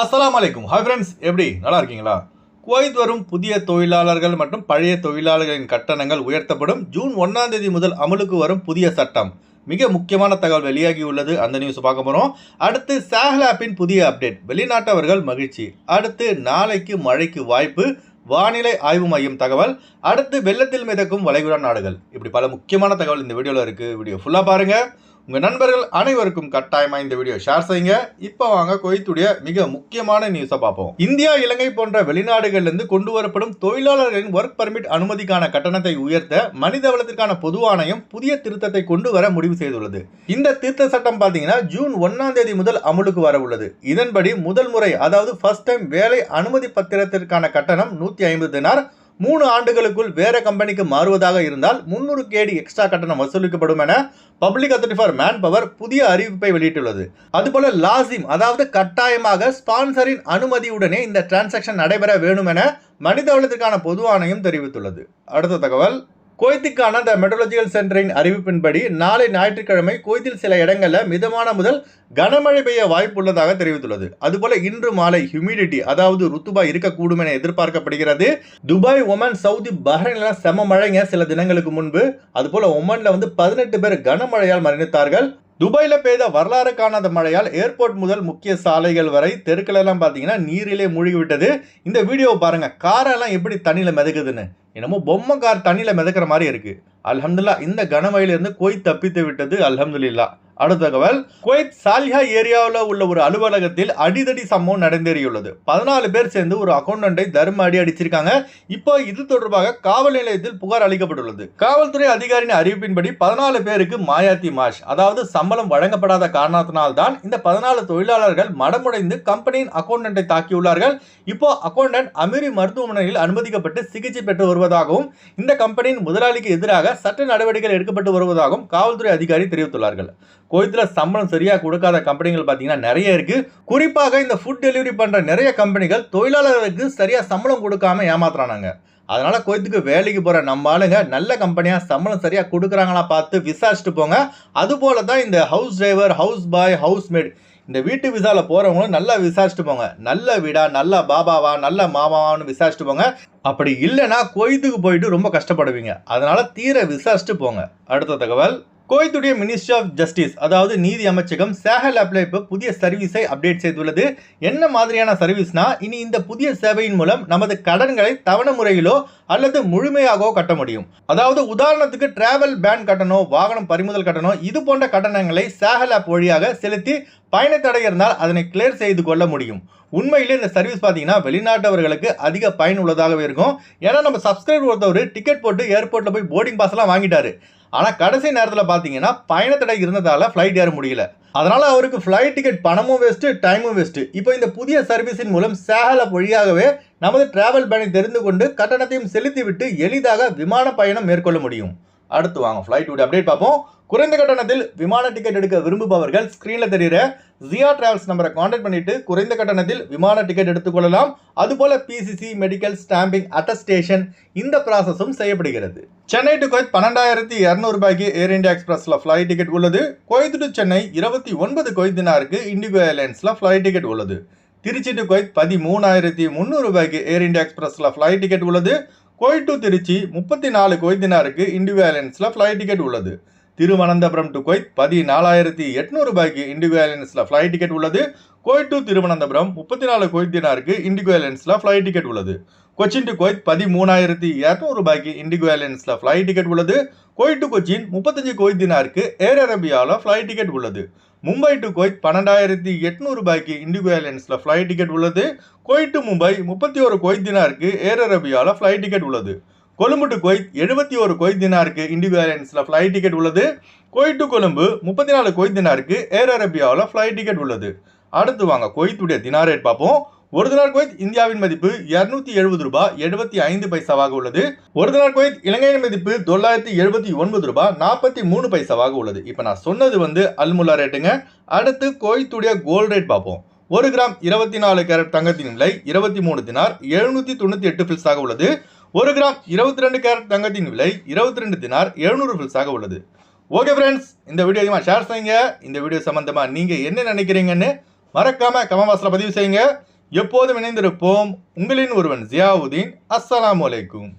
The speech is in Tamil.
அஸ்லாம் அலைக்கும் ஹாய் ஃப்ரெண்ட்ஸ் எப்படி? நல்லா இருக்கீங்களா? குவைத் வரும் புதிய தொழிலாளர்கள் மற்றும் பழைய தொழிலாளர்களின் கட்டணங்கள் உயர்த்தப்படும். ஜூன் ஒன்றாம் தேதி முதல் அமலுக்கு வரும் புதிய சட்டம். மிக முக்கியமான தகவல் வெளியாகி உள்ளது அந்த நியூஸ் பார்க்க போகிறோம் அடுத்து சேஹல் ஆப்பின் புதிய அப்டேட் வெளிநாட்டவர்கள் மகிழ்ச்சி. அடுத்து நாளைக்கு மழைக்கு வாய்ப்பு. வானிலை ஆய்வு மையம் தகவல். அடுத்து வெள்ளத்தில் மிதக்கும் வளைகுடா நாடுகள். இப்படி பல முக்கியமான தகவல் இந்த வீடியோவில் இருக்குது வீடியோ ஃபுல்லாக பாருங்கள் உங்கள் நண்பர்கள் அனைவருக்கும் கட்டாயமாக இந்த வீடியோ ஷேர் செய்யுங்க. இப்போ வாங்க குவைத்துடைய மிக முக்கியமான நியூஸை பார்ப்போம். இந்தியா இலங்கை போன்ற வெளிநாடுகளிலிருந்து கொண்டு வரப்படும் தொழிலாளர்களின் ஒர்க் பர்மிட் அனுமதிக்கான கட்டணத்தை உயர்த்த மனிதவளத்திற்கான பொது ஆணையம் புதிய திருத்தத்தை கொண்டு வர முடிவு செய்துள்ளது. இந்த திருத்த சட்டம் பார்த்தீங்கன்னா ஜூன் ஒன்னாம் தேதி முதல் அமலுக்கு வர உள்ளது. இதன்படி முதல் முறை அதாவது ஃபர்ஸ்ட் டைம் வேலை அனுமதி பத்திரத்திற்கான கட்டணம் நூற்றி ஐம்பது தினார் மூணு ஆண்டுகளுக்குள் வேற கம்பெனிக்கு மாறுவதாக இருந்தால் முன்னூறு கேடி எக்ஸ்ட்ரா கட்டணம் வசூலிக்கப்படும் என public authority for man power புதிய அறிவிப்பை வெளியிட்டுள்ளது. அதுபோல லாசிம் அதாவது கட்டாயமாக ஸ்பான்சரின் அனுமதியுடனே இந்த டிரான்சாக்ஷன் நடைபெற வேணும் என மனிதவளத்திற்கான பொது ஆணையம் தெரிவித்துள்ளது. அடுத்த தகவல். குவைத்துக்கான த மெட்ரலஜிக்கல் சென்டரின் அறிவிப்பின்படி நாளை ஞாயிற்றுக்கிழமை குவைத்தில் சில இடங்களில் மிதமான முதல் கனமழை பெய்ய வாய்ப்புள்ளதாக தெரிவித்துள்ளது. அதுபோல இன்று மாலை ஹியூமிடிட்டி அதாவது ருத்துபா இருக்கக்கூடும் என எதிர்பார்க்கப்படுகிறது. துபாய் ஒமன் சவுதி பஹ்ரைன்ல செம மழைங்க சில தினங்களுக்கு முன்பு. அதுபோல ஒமன்ல வந்து பதினெட்டு பேர் கனமழையால் மரணித்தார்கள். துபாயில் பெய்த வரலாறு காணாத மழையால் ஏர்போர்ட் முதல் முக்கிய சாலைகள் வரை தெருக்களெல்லாம் பார்த்தீங்கன்னா நீரிலே மூழ்கி விட்டது இந்த வீடியோவை பாருங்கள் காரெல்லாம் எப்படி தண்ணியில் மிதக்குதுன்னு. என்னமோ பொம்மை கார் தண்ணியில் மிதக்கிற மாதிரி இருக்குது அல்ஹம்துல்லா இந்த கனமழையிலேருந்து கோய் தப்பித்து விட்டது அல்ஹம்துலில்லா. அடுத்த தகவல் குவைத் சாலிஹா ஏரியாவில் உள்ள ஒரு அலுவலகத்தில் அடிதடி சம்பவம் நடந்தேறியுள்ளது. பதினாலு பேர் சேர்ந்து ஒரு அக்கௌண்டண்டை தர்ம அடி அடிச்சிருக்காங்க. இப்போ இது தொடர்பாக காவல் நிலையத்தில் புகார் அளிக்கப்பட்டுள்ளது. காவல்துறை அதிகாரியின் அறிவிப்பின்படி பதினாலு பேருக்கு மாயாத்தி மாஷ் அதாவது சம்பளம் வழங்கப்படாத காரணத்தினால்தான் இந்த பதினாலு தொழிலாளர்கள் மடமுடைந்து கம்பெனியின் அக்கௌண்டன்ட்டை தாக்கியுள்ளார்கள். இப்போ அக்கௌண்டன்ட் அமீரி மருத்துவமனையில் அனுமதிக்கப்பட்டு சிகிச்சை பெற்று வருவதாகவும் இந்த கம்பெனியின் முதலாளிக்கு எதிராக சட்ட நடவடிக்கைகள் எடுக்கப்பட்டு வருவதாகவும் காவல்துறை அதிகாரி தெரிவித்துள்ளார்கள். கோயத்தில் சம்பளம் சரியாக கொடுக்காத கம்பெனிகள் பார்த்தீங்கன்னா நிறைய இருக்குது குறிப்பாக இந்த ஃபுட் டெலிவரி பண்ணுற நிறைய கம்பெனிகள் தொழிலாளர்களுக்கு சரியாக சம்பளம் கொடுக்காம ஏமாத்துறானாங்க. அதனால கோயத்துக்கு வேலைக்கு போகிற நம்ம ஆளுங்க நல்ல கம்பெனியாக சம்பளம் சரியாக கொடுக்குறாங்களா பார்த்து விசாரிச்சுட்டு போங்க. அதுபோல தான் இந்த house driver house boy house maid இந்த வீட்டு விசாவில் போகிறவங்களும் நல்லா விசாரிச்சுட்டு போங்க. நல்ல வீடா நல்ல பாபாவா நல்ல மாமாவான்னு விசாரிச்சுட்டு போங்க. அப்படி இல்லைன்னா கோயத்துக்கு போயிட்டு ரொம்ப கஷ்டப்படுவீங்க. அதனால தீர விசாரிச்சுட்டு போங்க. அடுத்த தகவல். கோயத்துடைய மினிஸ்ட்ரி ஆஃப் ஜஸ்டிஸ் அதாவது நீதி அமைச்சகம் சேகல் ஆப்பில் இப்போ புதிய சர்வீஸை அப்டேட் செய்துள்ளது. என்ன மாதிரியான சர்வீஸ்னா இனி இந்த புதிய சேவையின் மூலம் நமது கடன்களை தவணை முறையிலோ அல்லது முழுமையாகவோ கட்ட முடியும். அதாவது உதாரணத்துக்கு டிராவல் பேன் கட்டணம் வாகனம் பறிமுதல் கட்டணம் இது போன்ற கட்டணங்களை சேகல் ஆப் வழியாக செலுத்தி பயண தடை இருந்தால் அதனை கிளியர் செய்து கொள்ள முடியும். உண்மையிலே இந்த சர்வீஸ் பார்த்தீங்கன்னா வெளிநாட்டவர்களுக்கு அதிக பயனுள்ளதாகவே இருக்கும். ஏன்னா நம்ம சப்ஸ்கிரைபர் ஒருத்தவர் டிக்கெட் போட்டு ஏர்போர்ட்டில் போய் போர்டிங் பாஸ்லாம் வாங்கிட்டாரு. ஆனால் கடைசி நேரத்தில் பார்த்தீங்கன்னா பயணத்தடை இருந்ததால் ஃப்ளைட் ஏற முடியல. அதனால் அவருக்கு ஃப்ளைட் டிக்கெட் பணமும் வேஸ்ட்டு டைமும் வேஸ்ட்டு இப்போ இந்த புதிய சர்வீஸின் மூலம் சேகல வழியாகவே நமது டிராவல் பேனை தெரிந்து கொண்டு கட்டணத்தையும் செலுத்திவிட்டு எளிதாக விமான பயணம் மேற்கொள்ள முடியும். அடுத்து வாங்க ஃப்ளைட் அப்டேட் பார்ப்போம். குறைந்த கட்டணத்தில் விமான டிக்கெட் எடுக்க விரும்புபவர்கள் ஸ்க்ரீனில் தெரிகிற ஜியா டிராவல்ஸ் நம்பரை காண்டாக்ட் பண்ணிட்டு குறைந்த கட்டணத்தில் விமான டிக்கெட் எடுத்துக்கொள்ளலாம் அதுபோல பிசிசி மெடிக்கல் ஸ்டாம்பிங் அட்டஸ்டேஷன் இந்த ப்ராசஸும் செய்யப்படுகிறது. சென்னை டு குவைத் பன்னெண்டாயிரத்தி இரநூறு ரூபாய்க்கு ஏர் இந்தியா எக்ஸ்பிரஸ்ல ஃப்ளைட் டிக்கெட் உள்ளது. குவைத் டு சென்னை இருபத்தி ஒன்பது கொய்தினாருக்கு தினாருக்கு இண்டிகோ ஏர்லைன்ஸ்ல ஃப்ளைட் டிக்கெட் உள்ளது. திருச்சி டு குவைத் பதிமூணாயிரத்தி முந்நூறு ரூபாய்க்கு ஏர் இண்டியா எக்ஸ்பிரஸ்ல ஃப்ளைட் டிக்கெட் உள்ளது. குவைத் டு திருச்சி முப்பத்தி நாலு குவைத் தினாருக்கு இண்டிகோ ஏர்லைன்ஸ்ல ஃப்ளைட் டிக்கெட் உள்ளது. திருவனந்தபுரம் டு கொய்த் பதினாலாயிரத்தி எட்நூறு ரூபாய்க்கு இண்டிகோ ஏர்லைன்ஸில் ஃப்ளைட் டிக்கெட் உள்ளது. கோயட் டு திருவனந்தபுரம் முப்பத்தி நாலு குவைத் தினாருக்கு இண்டிகோ ஏர்லைன்ஸில் ஃப்ளைட் டிக்கெட் உள்ளது. கொச்சின் டு கொய்த் பதிமூணாயிரத்தி இரநூறு ரூபாய்க்கு இண்டிகோ ஏர்லைன்ஸில் ஃப்ளைட் டிக்கெட் உள்ளது. கோயட் டு கொச்சின் முப்பத்தஞ்சு கொய்தினாருக்கு தினாருக்கு ஏர் அரேபியாவில் ஃப்ளைட் டிக்கெட் உள்ளது. மும்பை டு குவைத் பன்னெண்டாயிரத்தி எட்நூறு ரூபாய்க்கு இண்டிகோ ஏர்லைன்ஸில் ஃப்ளைட் டிக்கெட் உள்ளது. கோயட் டு மும்பை முப்பத்தி ஒரு குவைத் தினாருக்கு ஏர் அரேபியாவில் ஃப்ளைட் டிக்கெட் உள்ளது. கொழும்பு டு குவைத் எழுபத்தி ஒரு குவைத் தினாருக்கு இண்டிகோ ஏர்லைன்ஸில் ஃப்ளைட் டிக்கெட் உள்ளது. குவைத் டு கொழும்பு முப்பத்தி நாலு குவைத் தினாருக்கு ஏர் அரேபியாவில் ஃப்ளைட் டிக்கெட் உள்ளது. அடுத்து வாங்க குவைத்துடைய தினார் ரேட் பார்ப்போம். ஒரு தினார் குவைத் இந்தியாவின் மதிப்பு இரநூத்தி எழுபது ரூபாய் எழுபத்தி ஐந்து பைசாவாக உள்ளது. ஒரு தினார் குவைத் இலங்கையின் மதிப்பு தொள்ளாயிரத்தி எழுபத்தி ஒன்பது ரூபாய் நாற்பத்தி மூணு பைசாவாக உள்ளது. இப்போ நான் சொன்னது வந்து அல்முல்லா ரேட்டுங்க அடுத்து குவைத்துடைய கோல்ட் ரேட் பார்ப்போம். ஒரு கிராம் இருபத்தி நாலு கேரட் தங்கத்தின் விலை இருபத்தி மூணு தினார் எழுநூற்றி தொண்ணூற்றி எட்டு ஃபில்ஸாக உள்ளது. ஒரு கிராம் இருபத்தி ரெண்டு கேரட் தங்கத்தின் விலை இருபத்தி ரெண்டு தினார் எழுநூறு பில்ஸாக உள்ளது. ஓகே ஃப்ரெண்ட்ஸ் இந்த வீடியோ அதிகமாக ஷேர் செய்யுங்க. இந்த வீடியோ சம்மந்தமாக நீங்கள் என்ன நினைக்கிறீங்கன்னு மறக்காம கமவாசில் பதிவு செய்யுங்க. எப்போதும் இணைந்திருப்போம். உங்களின் ஒருவன் ஜியாவுதீன். அஸ்ஸலாம் வலைக்கும்